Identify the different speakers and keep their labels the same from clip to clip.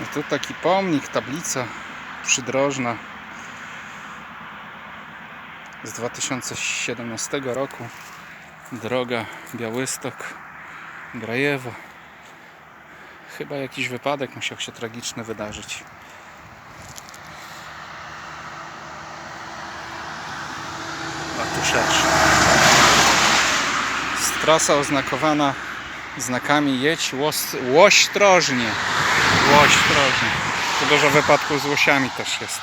Speaker 1: No tu taki pomnik, tablica przydrożna z 2017 roku. Droga Białystok, Grajewo. Chyba jakiś wypadek musiał się tragiczny wydarzyć. A tu szerszy. Jest Trasa oznakowana znakami jedź łos, Łośtrożnie. Tu dużo wypadków z łosiami też jest.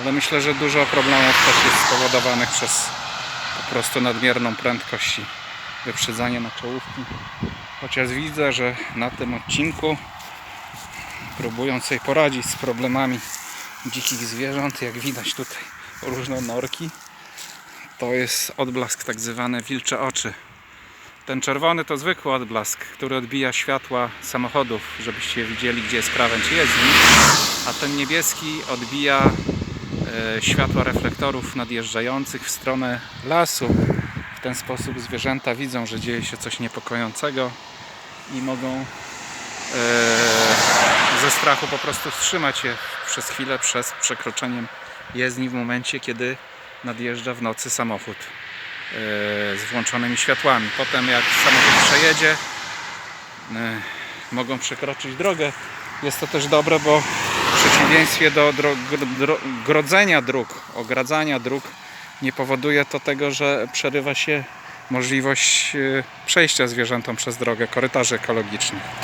Speaker 1: Ale myślę, że dużo problemów też jest spowodowanych przez po prostu nadmierną prędkość i wyprzedzanie na czołówki. Chociaż widzę, że na tym odcinku próbując sobie poradzić z problemami dzikich zwierząt, jak widać tutaj różne norki, to jest odblask tak zwane wilcze oczy. Ten czerwony to zwykły odblask, który odbija światła samochodów, żebyście widzieli, gdzie jest krawędź jezdni, a ten niebieski odbija e, światła reflektorów nadjeżdżających w stronę lasu. W ten sposób zwierzęta widzą, że dzieje się coś niepokojącego i mogą e, ze strachu po prostu wstrzymać się przez chwilę przed przekroczeniem jezdni w momencie, kiedy nadjeżdża w nocy samochód z włączonymi światłami. Potem jak samochód przejedzie, e, mogą przekroczyć drogę. Jest to też dobre, bo w przeciwieństwie do dro, dro, grodzenia dróg, ogradzania dróg, nie powoduje to tego, że przerywa się możliwość e, przejścia zwierzętom przez drogę, korytarzy ekologicznych.